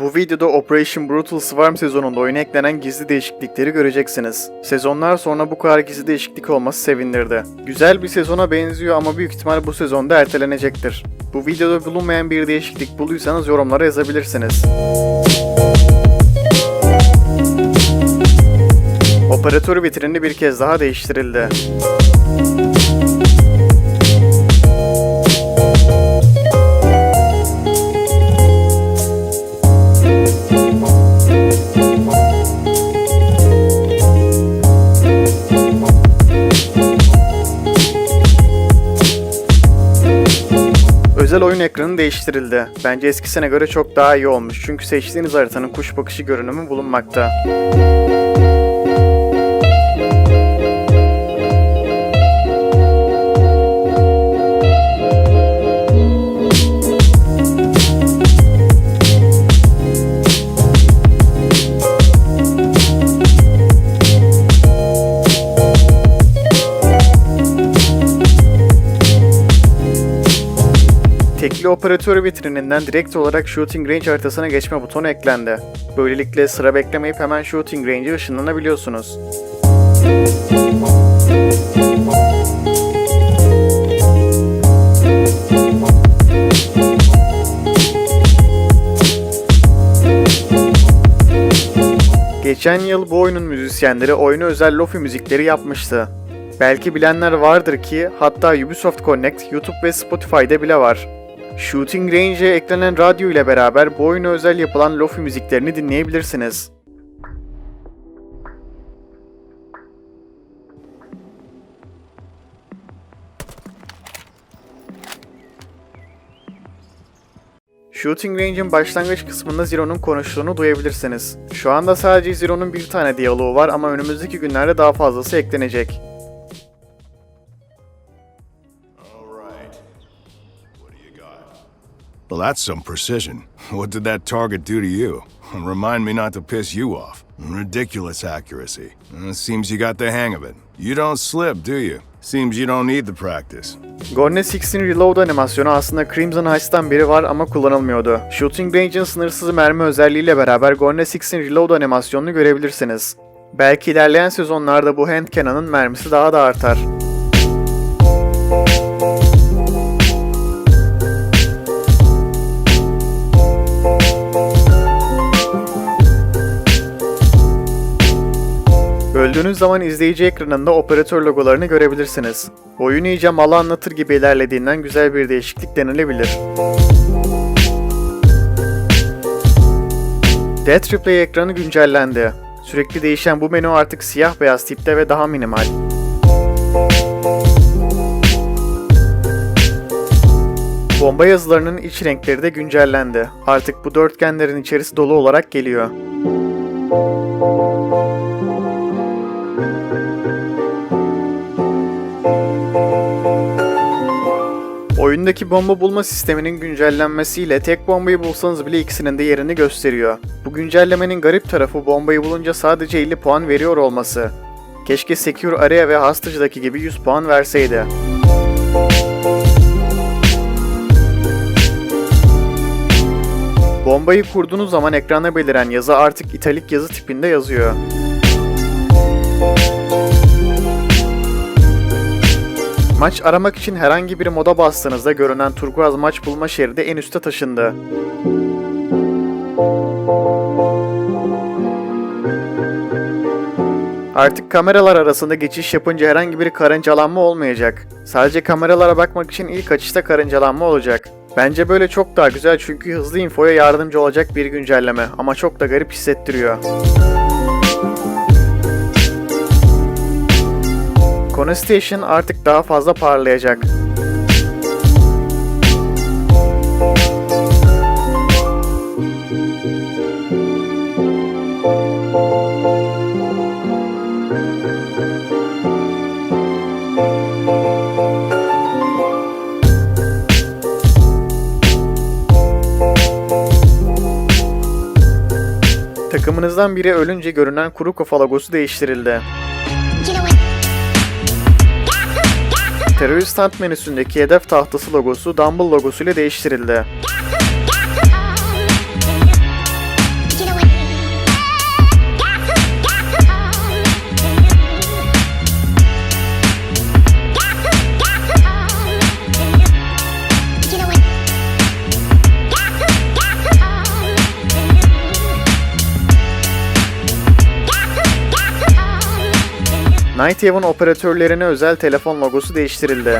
Bu videoda Operation Brutal Swarm sezonunda oyuna eklenen gizli değişiklikleri göreceksiniz. Sezonlar sonra bu kadar gizli değişiklik olması sevindirdi. Güzel bir sezona benziyor ama büyük ihtimal bu sezonda ertelenecektir. Bu videoda bulunmayan bir değişiklik bulduysanız yorumlara yazabilirsiniz. Operatör vitrini bir kez daha değiştirildi. Oyun ekranı değiştirildi. Bence eskisine göre çok daha iyi olmuş çünkü seçtiğiniz haritanın kuş bakışı görünümü bulunmakta. Operatör vitrininden direkt olarak Shooting Range haritasına geçme butonu eklendi. Böylelikle sıra beklemeyip hemen Shooting Range'e ışınlanabiliyorsunuz. Geçen yıl bu oyunun müzisyenleri oyuna özel lofi müzikleri yapmıştı. Belki bilenler vardır ki hatta Ubisoft Connect, YouTube ve Spotify'da bile var. Shooting Range'e eklenen radyo ile beraber bu oyuna özel yapılan lofi müziklerini dinleyebilirsiniz. Shooting Range'in başlangıç kısmında Zero'nun konuştuğunu duyabilirsiniz. Şu anda sadece Zero'nun bir tane diyaloğu var ama önümüzdeki günlerde daha fazlası eklenecek. Well, that's some precision. What did that target do to you? Remind me not to piss you off. Ridiculous accuracy. Uh, seems you got the hang of it. You don't slip, do you? Seems you don't need the practice. Gorne 6'in Reload animasyonu aslında Crimson Heist'tan beri var ama kullanılmıyordu. Shooting Range'in sınırsız mermi özelliğiyle beraber Gorne 6'in Reload animasyonunu görebilirsiniz. Belki ilerleyen sezonlarda bu hand cannon'ın mermisi daha da artar. Öldüğünüz zaman izleyici ekranında operatör logolarını görebilirsiniz. Oyun iyice malı anlatır gibi ilerlediğinden güzel bir değişiklik denilebilir. Death Replay ekranı güncellendi. Sürekli değişen bu menü artık siyah beyaz tipte ve daha minimal. Bomba yazılarının iç renkleri de güncellendi. Artık bu dörtgenlerin içerisi dolu olarak geliyor. Oyundaki bomba bulma sisteminin güncellenmesiyle tek bombayı bulsanız bile ikisinin de yerini gösteriyor. Bu güncellemenin garip tarafı bombayı bulunca sadece 50 puan veriyor olması. Keşke Secure Area ve Hostage'daki gibi 100 puan verseydi. Bombayı kurduğunuz zaman ekrana beliren yazı artık italik yazı tipinde yazıyor. Maç aramak için herhangi bir moda bastığınızda görünen turkuaz maç bulma şeridi en üste taşındı. Artık kameralar arasında geçiş yapınca herhangi bir karıncalanma olmayacak. Sadece kameralara bakmak için ilk açışta karıncalanma olacak. Bence böyle çok daha güzel çünkü hızlı infoya yardımcı olacak bir güncelleme ama çok da garip hissettiriyor. Konu Station artık daha fazla parlayacak. Takımınızdan biri ölünce görünen kuru kafa logosu değiştirildi. Terörist Hunt menüsündeki hedef tahtası logosu Dumble logosu ile değiştirildi. Night Haven operatörlerine özel telefon logosu değiştirildi.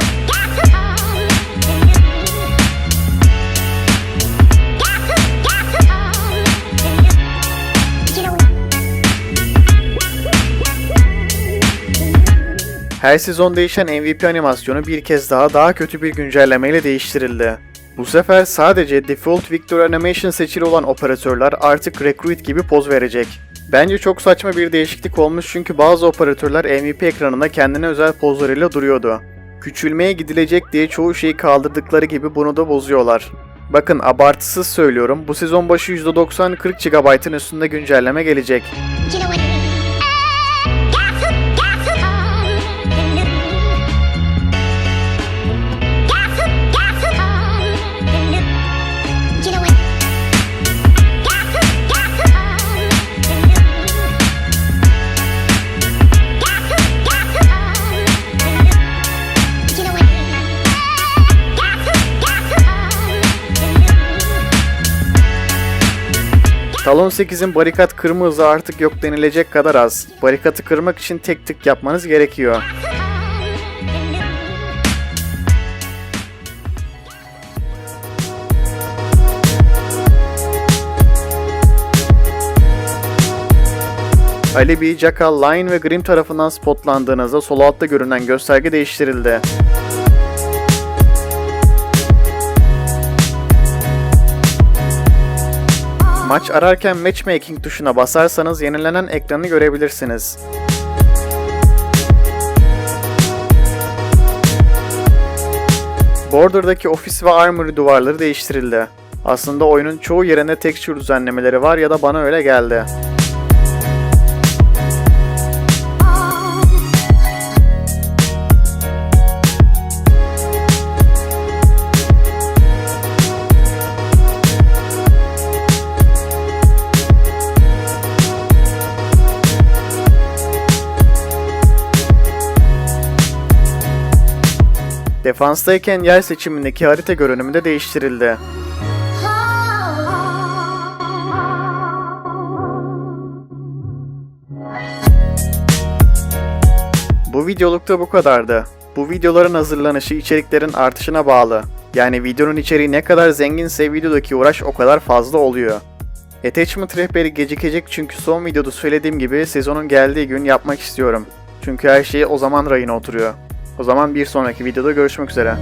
Her sezon değişen MVP animasyonu bir kez daha daha kötü bir güncellemeyle değiştirildi. Bu sefer sadece Default Victor Animation seçili olan operatörler artık Recruit gibi poz verecek. Bence çok saçma bir değişiklik olmuş çünkü bazı operatörler MVP ekranında kendine özel pozlarıyla duruyordu. Küçülmeye gidilecek diye çoğu şeyi kaldırdıkları gibi bunu da bozuyorlar. Bakın abartısız söylüyorum bu sezon başı %90 40 GB'ın üstünde güncelleme gelecek. You know Talon 8'in barikat kırma artık yok denilecek kadar az. Barikatı kırmak için tek tık yapmanız gerekiyor. Ali B, Jackal, Lion ve Grim tarafından spotlandığınızda sol altta görünen gösterge değiştirildi. Maç ararken matchmaking tuşuna basarsanız yenilenen ekranı görebilirsiniz. Border'daki ofis ve armory duvarları değiştirildi. Aslında oyunun çoğu yerine texture düzenlemeleri var ya da bana öyle geldi. Defanstayken yer seçimindeki harita görünümü de değiştirildi. Bu videolukta bu kadardı. Bu videoların hazırlanışı içeriklerin artışına bağlı. Yani videonun içeriği ne kadar zenginse videodaki uğraş o kadar fazla oluyor. Attachment rehberi gecikecek çünkü son videoda söylediğim gibi sezonun geldiği gün yapmak istiyorum. Çünkü her şey o zaman rayına oturuyor. O zaman bir sonraki videoda görüşmek üzere.